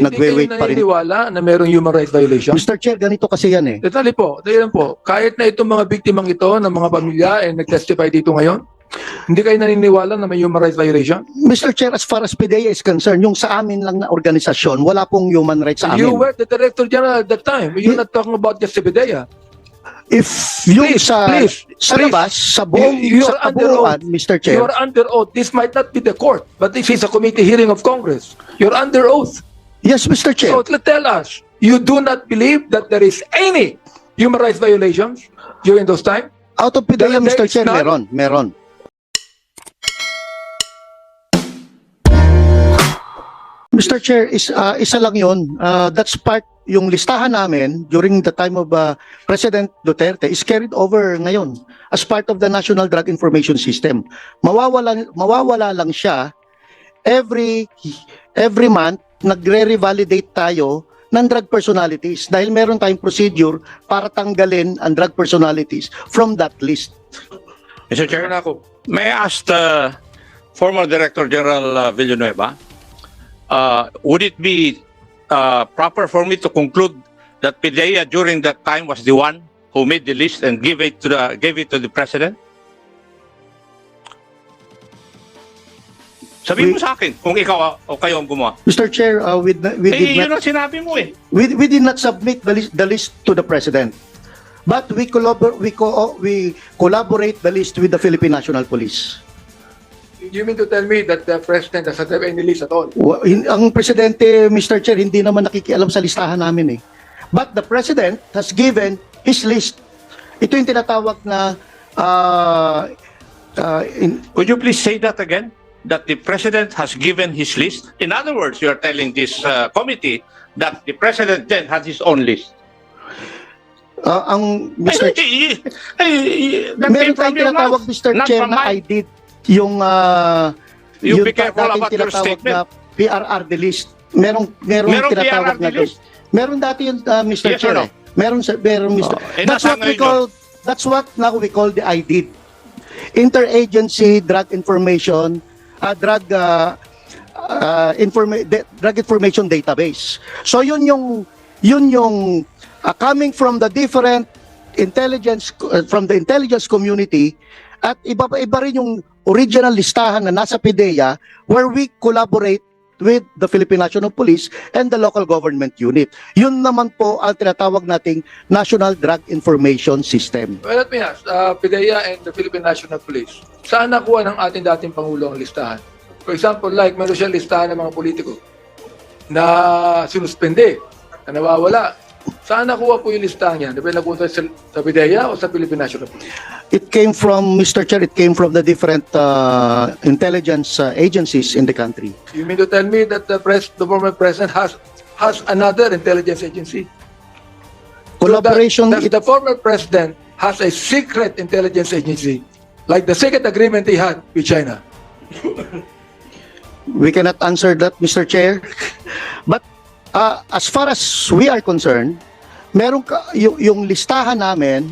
nagwe-wait Hindi pa kayo rin. naniniwala na mayroong human rights violation? Mr. Chair, ganito kasi yan eh. Detali po, dahil po, kahit na itong mga biktimang ito ng mga pamilya ay nag-testify dito ngayon, hindi kayo naniniwala na may human rights violation? Mr. Chair, as far as PDEA is concerned, yung sa amin lang na organisasyon, wala pong human rights sa You amin. were the Director General at that time. You're not talking about just Sibideya. If yung Please, sa, please, sa please. labas, sa buong, You- you sa kabuuan, Mr. Chair, You are under oath. This might not be the court, but this is a committee hearing of Congress. You're under oath. Yes, Mr. Chair. So tell us, you do not believe that there is any human rights violations during those time? Out of there Mr. Chair, none? meron, meron. Mr. Chair, is, uh, isa lang yun. Uh, that's part, yung listahan namin during the time of uh, President Duterte is carried over ngayon as part of the National Drug Information System. Mawawala, mawawala lang siya every, every month, nagre-revalidate tayo ng drug personalities dahil meron tayong procedure para tanggalin ang drug personalities from that list. Mr. Chair, Chairman ako. may I ask the former Director General uh, Villanueva, uh, would it be uh, proper for me to conclude that PDEA during that time was the one who made the list and gave it to the gave it to the President? Sabihin mo sa akin kung ikaw o kayo ang gumawa. Mr. Chair, uh, we, we, eh, did yun not, ang sinabi mo eh. we, we did not submit the list, the list to the President. But we, collabor, we, co- we collaborate the list with the Philippine National Police. You mean to tell me that the President doesn't have any list at all? Wa- hin- Ang Presidente, Mr. Chair, hindi naman nakikialam sa listahan namin eh. But the President has given his list. Ito yung tinatawag na uh, uh, in, Could you please say that again? That the president has given his list? In other words, you are telling this uh, committee that the president then had his own list. uh, ang Mr. Ay, ay, ay, that Meron came from tayong your tinatawag, mouth, Mr. not Chair, from na. I did yung uh, You be careful dating about your tinatawag statement. na PRRD list. Merong merong Merong tinatawag PRRD na list? Meron dati yung uh, Mr. Yes or Chair. no? eh. Meron sa meron Mr. Oh, eh, that's nasaan what we ngayon call that's what now we call the IDID. Interagency Drug Information uh, Drug uh, uh, informa- de- Drug Information Database. So yun yung yun yung uh, coming from the different intelligence uh, from the intelligence community at iba iba rin yung original listahan na nasa PDEA where we collaborate with the Philippine National Police and the local government unit. Yun naman po ang tinatawag nating National Drug Information System. Well, let me ask, uh, PIDEA and the Philippine National Police, saan nakuha ng ating dating Pangulo ang listahan? For example, like meron siyang listahan ng mga politiko na sinuspende, na nawawala. Saan nakuha po yung listahan niya? Di ba nakuha sa, sa PIDEA o sa Philippine National Police? It came from, Mr. Chair, it came from the different uh, intelligence uh, agencies in the country. You mean to tell me that the, pres the former president has has another intelligence agency? Collaboration, So that, that the former president has a secret intelligence agency, like the secret agreement he had with China. We cannot answer that, Mr. Chair. But uh, as far as we are concerned, meron ka, yung, yung listahan namin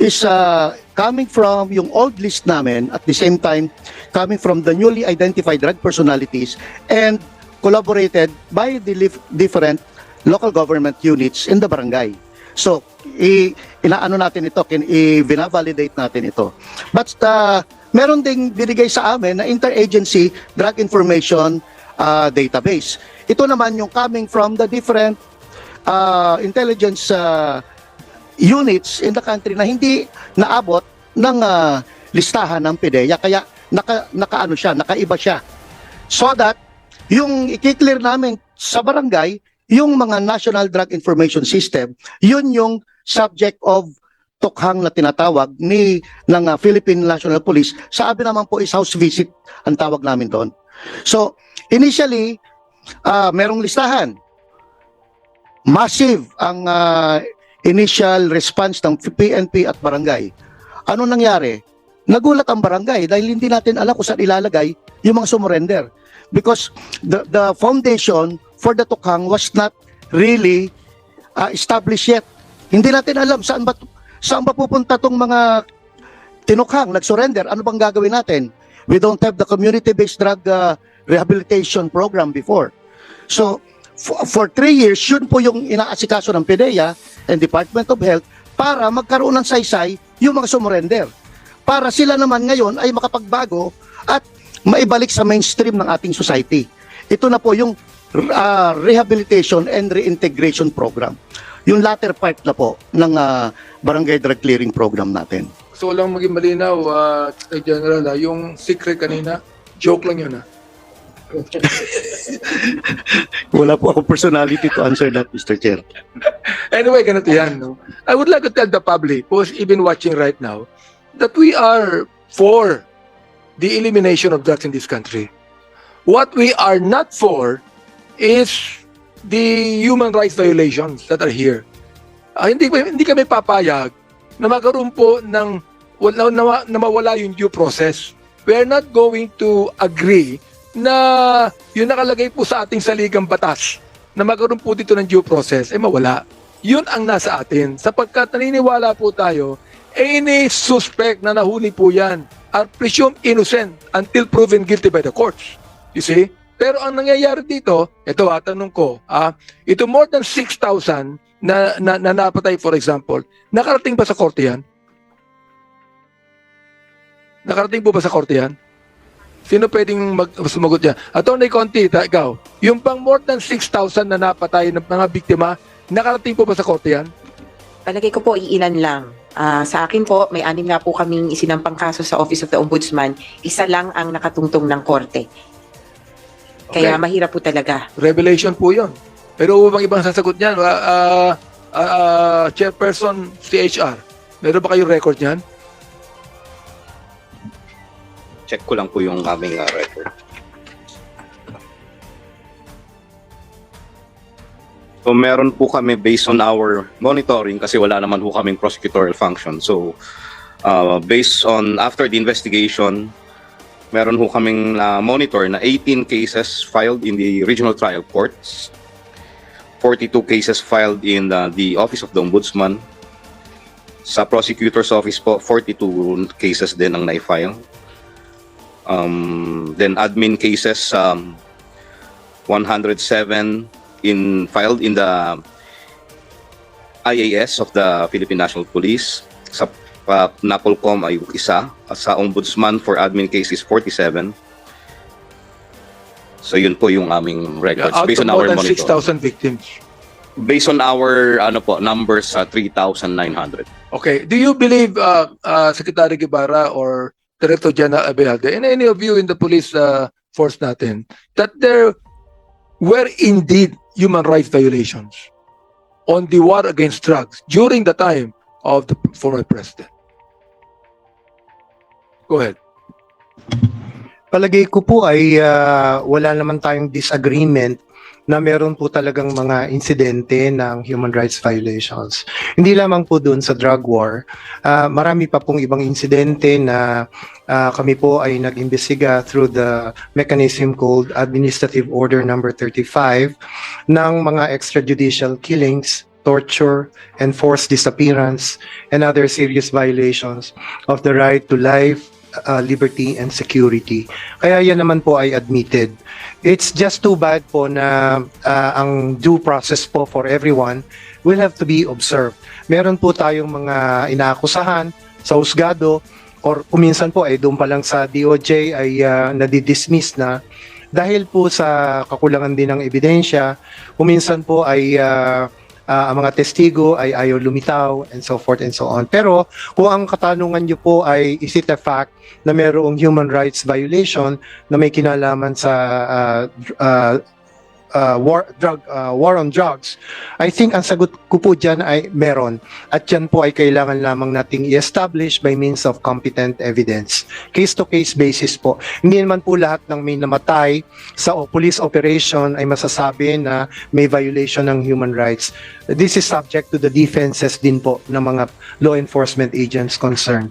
is uh, coming from yung old list namin at the same time coming from the newly identified drug personalities and collaborated by the different local government units in the barangay. So, i inaano natin ito, kin i-validate natin ito. But uh, meron ding binigay sa amin na interagency drug information uh, database. Ito naman yung coming from the different uh, intelligence uh, units in the country na hindi naabot ng uh, listahan ng PDEA kaya naka nakaano siya, nakaiba siya. So that yung i-clear namin sa barangay yung mga National Drug Information System, yun yung subject of tukhang na tinatawag ni ng uh, Philippine National Police. Sabi naman po is house visit ang tawag namin doon. So, initially, ah merong listahan. Massive ang ah, initial response ng PNP at barangay. Ano nangyari? Nagulat ang barangay dahil hindi natin alam kung saan ilalagay yung mga sumurrender. Because the, the foundation for the tukhang was not really ah, established yet. Hindi natin alam saan ba saan ba pupunta tong mga tinukhang, nag-surrender. Ano bang gagawin natin? We don't have the community-based drug ah, rehabilitation program before. So, for, for three years, yun po yung inaasikaso ng PDEA and Department of Health para magkaroon ng saysay yung mga sumurrender. Para sila naman ngayon ay makapagbago at maibalik sa mainstream ng ating society. Ito na po yung uh, rehabilitation and reintegration program. Yung latter part na po ng uh, barangay drug clearing program natin. So lang maging malinaw, uh, General, ah, yung secret kanina, joke lang yun ah. Wala po akong personality to answer that, Mr. Chair. Anyway, ganito yan. No? I would like to tell the public who's even watching right now that we are for the elimination of drugs in this country. What we are not for is the human rights violations that are here. Ah, hindi, hindi kami papayag na magkaroon po ng wala, na, na mawala yung due process. We are not going to agree na yung nakalagay po sa ating saligang batas na magkaroon po dito ng due process, eh mawala. Yun ang nasa atin. Sapagkat naniniwala po tayo, any suspect na nahuli po yan are presumed innocent until proven guilty by the courts. You see? Pero ang nangyayari dito, ito ha, tanong ko, ah, ito more than 6,000 na, na, na napatay for example, nakarating ba sa korte yan? Nakarating po ba sa korte yan? Sino pwedeng mag sumagot niya? Attorney Conti, ta, ikaw, yung pang more than 6,000 na napatay ng mga biktima, nakarating po ba sa korte yan? Palagay ko po, iilan lang. Ah, sa akin po, may anim nga po kaming isinampang kaso sa Office of the Ombudsman. Isa lang ang nakatungtong ng korte. Kaya Okay. mahirap po talaga. Revelation po yun. Pero bang ibang sasagot niyan? Ah, ah, ah, Chairperson CHR, meron ba kayong record niyan? Check ko lang po yung aming uh, record. So meron po kami based on our monitoring kasi wala naman po kaming prosecutorial function. So uh, based on after the investigation, meron po kaming uh, monitor na 18 cases filed in the regional trial courts, 42 cases filed in uh, the Office of the Ombudsman. Sa prosecutor's office po, 42 cases din ang na-file. Um, then admin cases, um, 107 in filed in the IAS of the Philippine National Police. Sa uh, NAPOLCOM ay isa. At Sa Ombudsman for admin cases, 47. So yun po yung aming records Out based on our monitor. 6,000 victims. Based on our ano po numbers sa 3,900. Okay. Do you believe, uh, uh, Secretary Guevara or Director General Abejalde, and any of you in the police uh, force natin, that there were indeed human rights violations on the war against drugs during the time of the former president? Go ahead. Palagay ko po ay ah, wala naman tayong disagreement na meron po talagang mga insidente ng human rights violations. Hindi lamang po doon sa drug war, ah, marami pa pong ibang insidente na ah, kami po ay nag-imbestiga through the mechanism called Administrative Order Number 35 ng mga extrajudicial killings, torture, and forced disappearance, and other serious violations of the right to life, uh, liberty, and security. Kaya yan naman po ay admitted. It's just too bad po na uh, ang due process po for everyone will have to be observed. Meron po tayong mga inaakusahan sa husgado or kuminsan po ay doon pa lang sa DOJ ay uh, nadidismiss na dahil po sa kakulangan din ng ebidensya, kuminsan po ay uh, uh, ang mga testigo ay ayaw lumitaw and so forth and so on. Pero kung ang katanungan niyo po ay is it a fact na mayroong human rights violation na may kinalaman sa uh, uh, uh, war drug uh, war on drugs I think ang sagot ko po diyan ay meron. At yan po ay kailangan lamang nating i-establish by means of competent evidence. Case to case basis po. Hindi naman po lahat ng may namatay sa police operation ay masasabi na may violation ng human rights. This is subject to the defenses din po ng mga law enforcement agents concerned.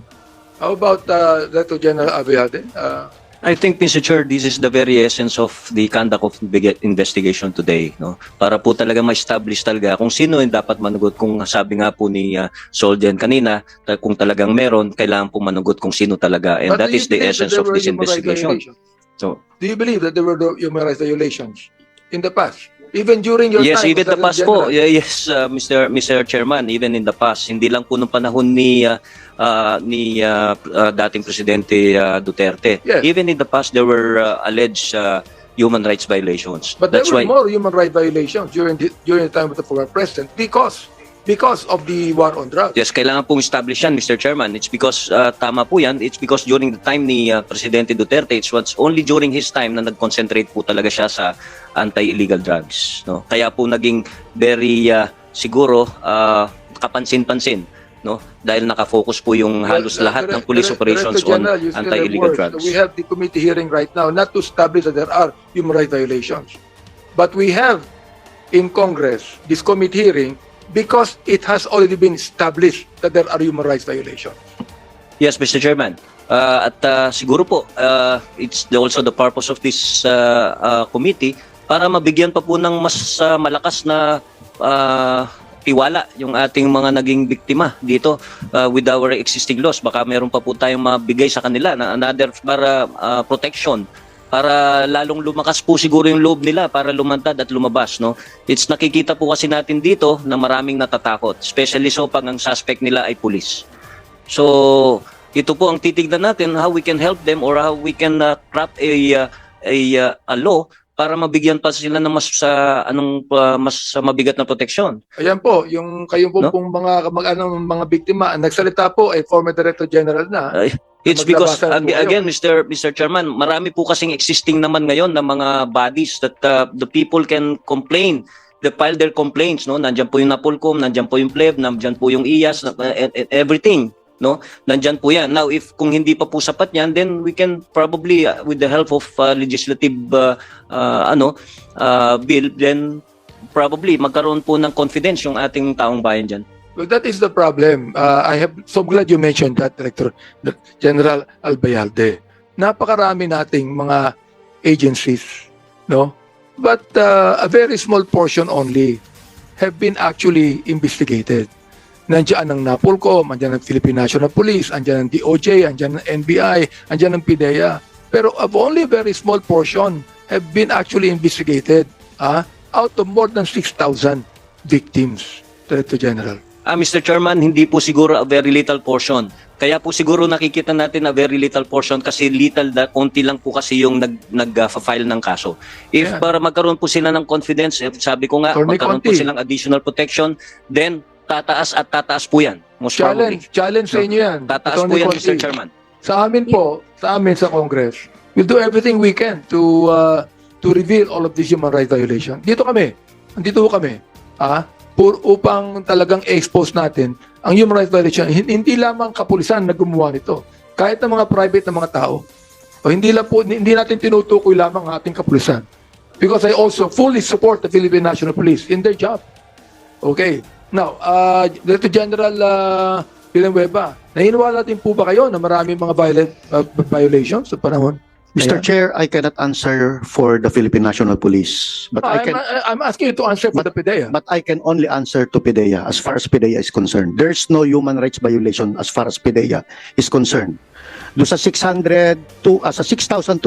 How about uh, Director General Abejalde? Uh, I think, Mr. Chair, this is the very essence of the conduct of investigation today. No? Para po talaga ma-establish talaga kung sino yung dapat manugot. Kung sabi nga po ni uh, Soldian kanina, kung talagang meron, kailangan po manugot kung sino talaga. And but that is the essence of this investigation. So, Do you believe that there were human rights violations in the past? Even during your Yes, time. even as the past General. po. Yeah, yes, uh, Mr. Mr. Chairman, even in the past, hindi lang po nung panahon ni uh, uh, ni uh, uh, dating presidente uh, Duterte. Yes. Even in the past there were uh, alleged uh, human rights violations. But there That's were why more human rights violations during the, during the time of the former president because because of the war on drugs. Yes, kailangan pong establish yan, Mr. Chairman. It's because, uh, tama po yan, it's because during the time ni uh, Presidente Duterte, it was only during his time na nag-concentrate po talaga siya sa anti-illegal drugs. No? Kaya po naging very, uh, siguro, uh, kapansin-pansin. No? Dahil nakafocus po yung halos Well, lahat ng Direct- police operations on anti-illegal drugs. We have the committee hearing right now not to establish that there are human rights violations. But we have in Congress this committee hearing because it has already been established that there are human rights violations. Yes, Mr. Chairman. Uh, at uh, siguro po, uh, it's the- also the purpose of this uh, uh, committee para mabigyan pa po ng mas uh, malakas na uh, tiwala yung ating mga naging biktima dito uh, with our existing laws. Baka meron pa po tayong mabigay sa kanila na another para uh, protection para lalong lumakas po siguro yung loob nila para lumantad at lumabas no? It's nakikita po kasi natin dito na maraming natatakot especially so pag ang suspect nila ay pulis. So, ito po ang titignan natin how we can help them or how we can uh, craft a uh, a uh, a law para mabigyan pa sila ng mas sa anong uh, mas mabigat na proteksyon. Ayan po, yung kayo po No? pong mga mag, ano, mga biktima, ang nagsalita po ay former Director General na. Uh, it's because ag- again Mr. Mr. Chairman, marami po kasing existing naman ngayon na mga bodies that uh, the people can complain they file their complaints no nandiyan po yung Napolcom nandiyan po yung pleb nandiyan po yung IAS and- and everything no nandiyan po yan now if kung hindi pa po sapat yan then we can probably uh, with the help of uh, legislative uh, uh, ano uh, bill then probably magkaroon po ng confidence yung ating taong bayan diyan Well, that is the problem. Uh, I have so glad you mentioned that, Director General Albayalde. Napakarami nating mga agencies, no? But uh, a very small portion only have been actually investigated. Nandiyan ang NAPOLCOM, andyan ang Philippine National Police, andyan ang DOJ, andyan ang NBI, andyan ang PIDEA. Pero of only a very small portion have been actually investigated ah, out of more than 6,000 victims, Director General. Ah, Mr. Chairman, hindi po siguro a very little portion. Kaya po siguro nakikita natin a very little portion kasi little na konti lang po kasi yung nag nag-file ng kaso. If Yeah. para magkaroon po sila ng confidence, if sabi ko nga, Attorney magkaroon po Conti. silang additional protection, then tataas at tataas po yan. Most probably. Challenge, challenge sa inyo yan. Tataas po Attorney yan, Conti. Mr. Chairman. Sa amin po, sa amin sa Congress, we'll do everything we can to uh, to reveal all of these human rights violations. Dito kami. Andito po kami. Ah, pur upang talagang expose natin ang human rights violation. Hin- Hindi lamang kapulisan na gumawa nito. Kahit ng mga private na mga tao. O hindi lang po hindi natin tinutukoy lamang ang ating kapulisan. Because I also fully support the Philippine National Police in their job. Okay. Now, uh, Director General uh, Villanueva, naniniwala din po ba kayo na maraming mga violent, uh, violations sa panahon? Mr. Ayan. Chair, I cannot answer for the Philippine National Police, but No, I I'm, can I'm asking you to answer for the PIDEA. but I can only answer to PIDEA as far as PIDEA is concerned. There's no human rights violation as far as PIDEA is concerned. Do sa 600 to uh, sa 6,252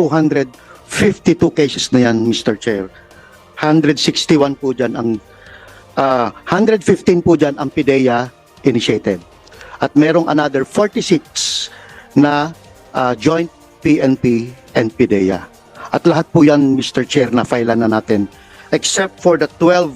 cases na yan, Mr. Chair. 161 po diyan ang uh, 115 po diyan ang PIDEA initiated. At merong another 46 na uh, joint PNP and PIDEA. At lahat po yan, Mr. Chair, na filean na natin except for the 12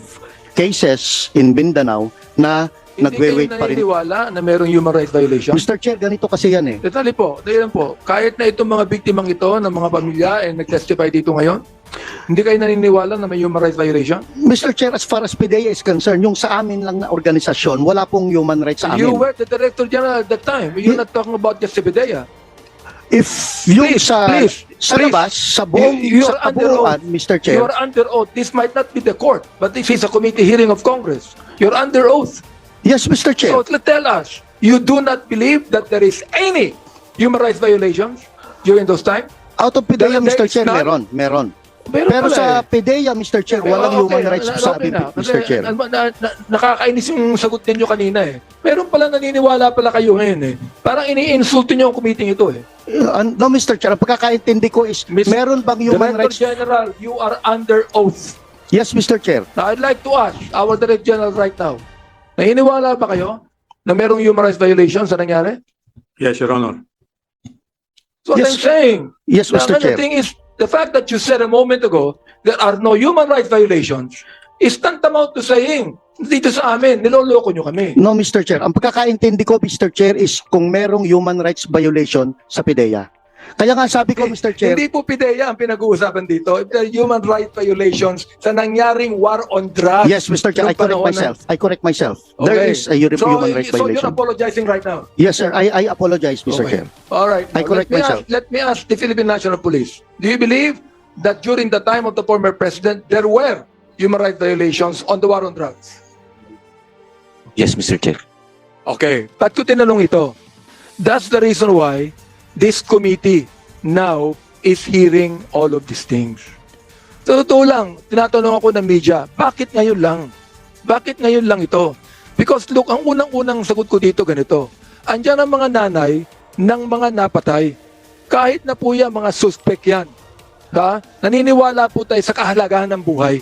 cases in Mindanao na Hindi nagwe-wait pa rin. naniniwala na merong human rights violation? Mr. Chair, ganito kasi yan eh. Detalye po, dahil po, kahit na itong mga biktimang ito ng mga pamilya ay nag-testify dito ngayon, hindi kayo naniniwala na may human rights violation? Mr. Chair, as far as PIDEA is concerned, yung sa amin lang na organisasyon, wala pong human rights sa You amin. were the Director General at that time. You're not talking about just the PIDEA. If yung Please, sa please, sa please. labas, sa buong You- you sa are under kabuuan, Mr. You Chair, are under oath. This might not be the court, but this is a committee hearing of Congress. You're under oath. yes, Mr. Chair. So tell us, you do not believe that there is any human rights violations during those times? Out of There- Mr. is Chair, none. meron, meron. Meron Pero pala sa eh. PIDEA, Mr. Chair, walang Okay, human na- rights na- sabi, na. Mr. Kasi, Chair. na- na- na- nakakainis yung sagot ninyo kanina eh. Meron pala naniniwala pala kayo ngayon eh. Parang ini-insulto nyo ang committee ito eh. Uh, no, Mr. Chair, ang pagkakaintindi ko is, Miss- meron bang human Director rights General, you are under oath. Yes, Mr. Chair. Now, I'd like to ask our Director General right now, naniniwala ba kayo na merong human rights violations na nangyari? Yes, Your Honor. So Yes. I'm saying, Yes, Mr. the Chair. thing is, the fact that you said a moment ago there are no human rights violations is tantamount to saying, dito sa amin, niloloko nyo kami. No, Mr. Chair. Ang pagkakaintindi ko, Mr. Chair, is kung merong human rights violation sa PIDEA. Kaya nga sabi ko, Mr. Chair, Hindi po PIDEA ang pinag-uusapan dito. If there are human rights violations sa nangyaring war on drugs. yes, Mr. Chair, I correct myself. I correct myself. There Okay. is a hu- So, human rights so you're violation. apologizing right now. Yes, sir. I, I apologize, Mr. Okay. Chair. All right. I correct let myself. Ask, let me ask the Philippine National Police. Do you believe that during the time of the former president, there were human rights violations on the war on drugs? Yes, Mr. Chair. Okay. Ba't ko tinanong ito? That's the reason why this committee now is hearing all of these things. Sa totoo lang, tinatanong ako ng media, bakit ngayon lang? Bakit ngayon lang ito? Because look, ang unang-unang sagot ko dito ganito. Andiyan ang mga nanay ng mga napatay. Kahit na po yan, mga suspect yan. Ha? Naniniwala po tayo sa kahalagahan ng buhay.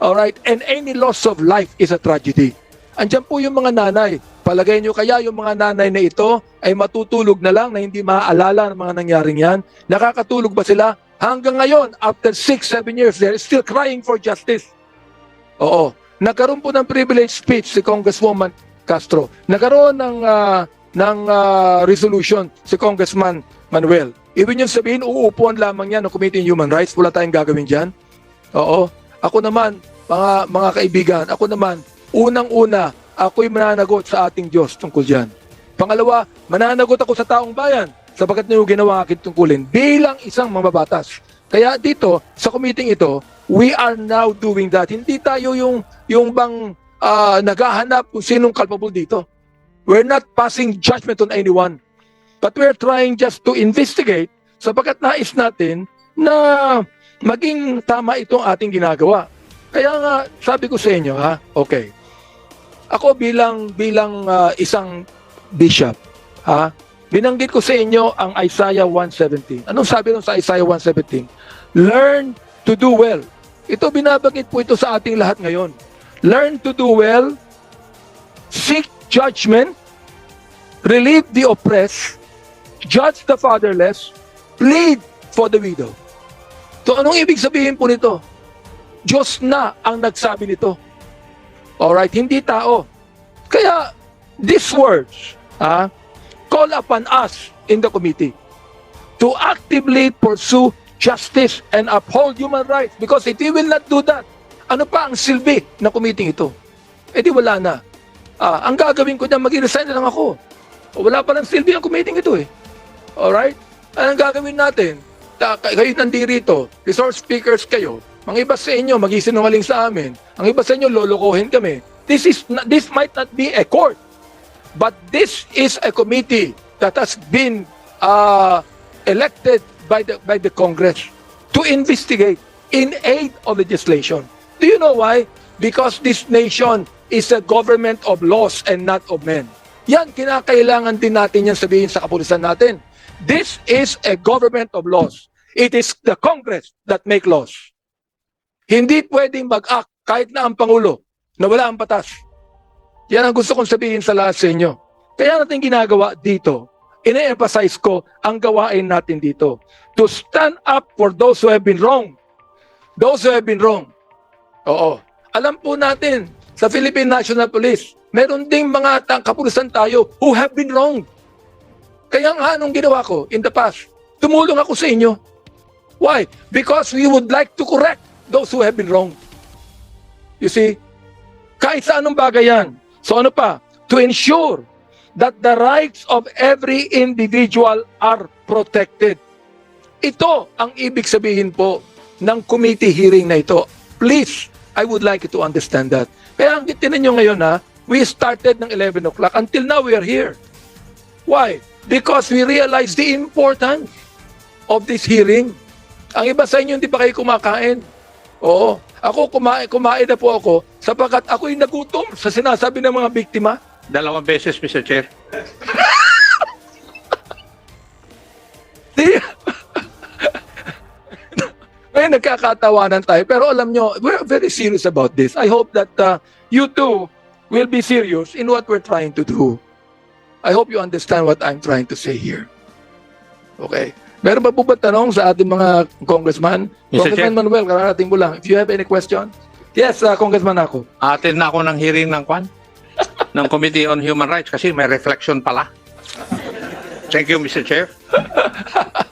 Alright? And any loss of life is a tragedy. Andiyan po yung mga nanay. Palagay nyo kaya yung mga nanay na ito ay matutulog na lang na hindi maaalala ng mga nangyaring yan? Nakakatulog ba sila? Hanggang ngayon, after 6-7 years, they're still crying for justice. Oo. Nagkaroon po ng privilege speech si Congresswoman Castro. Nagkaroon ng, ah, ng ah, resolution si Congressman Manuel. Ibig nyo sabihin, uupuan lamang yan ng Committee on Human Rights. Wala tayong gagawin dyan. Oo. Ako naman, mga, mga kaibigan, ako naman, unang-una, ako'y mananagot sa ating Diyos tungkol dyan. Pangalawa, mananagot ako sa taong bayan sapagkat niyo ginawa akin tungkulin bilang isang mambabatas. Kaya dito, sa committee ito, we are now doing that. Hindi tayo yung, yung bang ah, naghahanap kung sinong culpable dito. We're not passing judgment on anyone. But we're trying just to investigate sapagkat nais natin na maging tama itong ating ginagawa. Kaya nga, sabi ko sa inyo, ha, okay, ako bilang bilang ah, isang bishop, ha, binanggit ko sa inyo ang Isaiah 117. Anong sabi nun sa Isaiah 117? Learn to do well. Ito binabagit po ito sa ating lahat ngayon. Learn to do well, seek judgment, relieve the oppressed, judge the fatherless, plead for the widow. So anong ibig sabihin po nito? Diyos na ang nagsabi nito. Alright, hindi tao. Kaya, these words, ah, call upon us in the committee to actively pursue justice and uphold human rights. Because if we will not do that, ano pa ang silbi ng committee ito? Eh di wala na. Ah, ang gagawin ko niya, mag-resign na lang ako. Wala pa ng silbi ang committee ito eh. Alright? Anong gagawin natin? Ta- kayo nandirito, resource speakers kayo, mga iba sa inyo magisinungaling sa amin, ang iba sa inyo lolokohin kami. This is this might not be a court, but this is a committee that has been uh, elected by the by the Congress to investigate in aid of legislation. Do you know why? Because this nation is a government of laws and not of men. Yan, kinakailangan din natin yan sabihin sa kapulisan natin. This is a government of laws. It is the Congress that make laws. Hindi pwedeng mag-act kahit na ang Pangulo na wala ang batas. Yan ang gusto kong sabihin sa lahat sa inyo. Kaya natin ginagawa dito, ine-emphasize ko ang gawain natin dito. To stand up for those who have been wrong. Those who have been wrong. Oo. Alam po natin, sa Philippine National Police, meron ding mga kapulisan tayo who have been wrong. Kaya nga anong ginawa ko in the past? Tumulong ako sa inyo. Why? Because we would like to correct those who have been wrong. You see? Kahit sa anong bagay yan. So ano pa? To ensure that the rights of every individual are protected. Ito ang ibig sabihin po ng committee hearing na ito. Please, I would like you to understand that. Kaya ang tinan nyo ngayon ha, we started ng 11 o'clock. Until now, we are here. Why? Because we realize the importance of this hearing. Ang iba sa inyo hindi pa kayo kumakain. Oo. Ako kumain, kumain na po ako sapagkat ako'y nagutom sa sinasabi ng mga biktima. Dalawang beses, Mr. Chair. Di- Ngayon nagkakatawanan tayo. Pero alam nyo, we're very serious about this. I hope that uh, you too will be serious in what we're trying to do. I hope you understand what I'm trying to say here. Okay. Meron ba po ba tanong sa ating mga congressman? Mr. Congressman Chair. Manuel, kararating mo lang. If you have any question. Yes, uh, Congressman ako. Atin na ako ng hearing ng kwan ng Committee on Human Rights kasi may reflection pala. Thank you, Mr. Chair.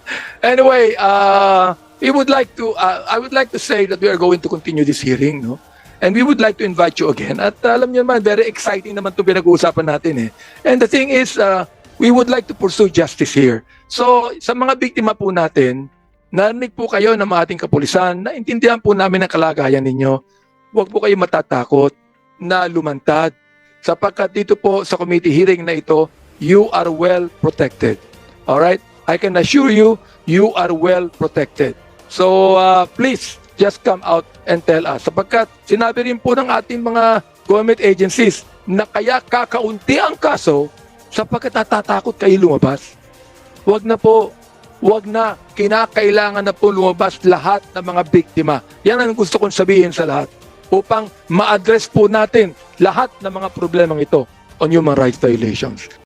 Anyway, uh, we would like to, uh, I would like to say that we are going to continue this hearing, no? And we would like to invite you again. At uh, alam niyo naman, very exciting naman itong pinag-uusapan natin eh. And the thing is, uh, we would like to pursue justice here. So, sa mga biktima po natin, narinig po kayo ng mga ating kapulisan, naintindihan po namin ang kalagayan ninyo. Huwag po kayo matatakot na lumantad. Sapagkat dito po sa committee hearing na ito, you are well protected. Alright? I can assure you, you are well protected. So, uh, please, just come out and tell us. Sapagkat sinabi rin po ng ating mga government agencies na kaya kakaunti ang kaso sapagkat natatakot kayo lumabas. Huwag na po, huwag na, kinakailangan na po lumabas lahat ng mga biktima. Yan ang gusto kong sabihin sa lahat upang ma-address po natin lahat ng mga problemang ito on human rights violations.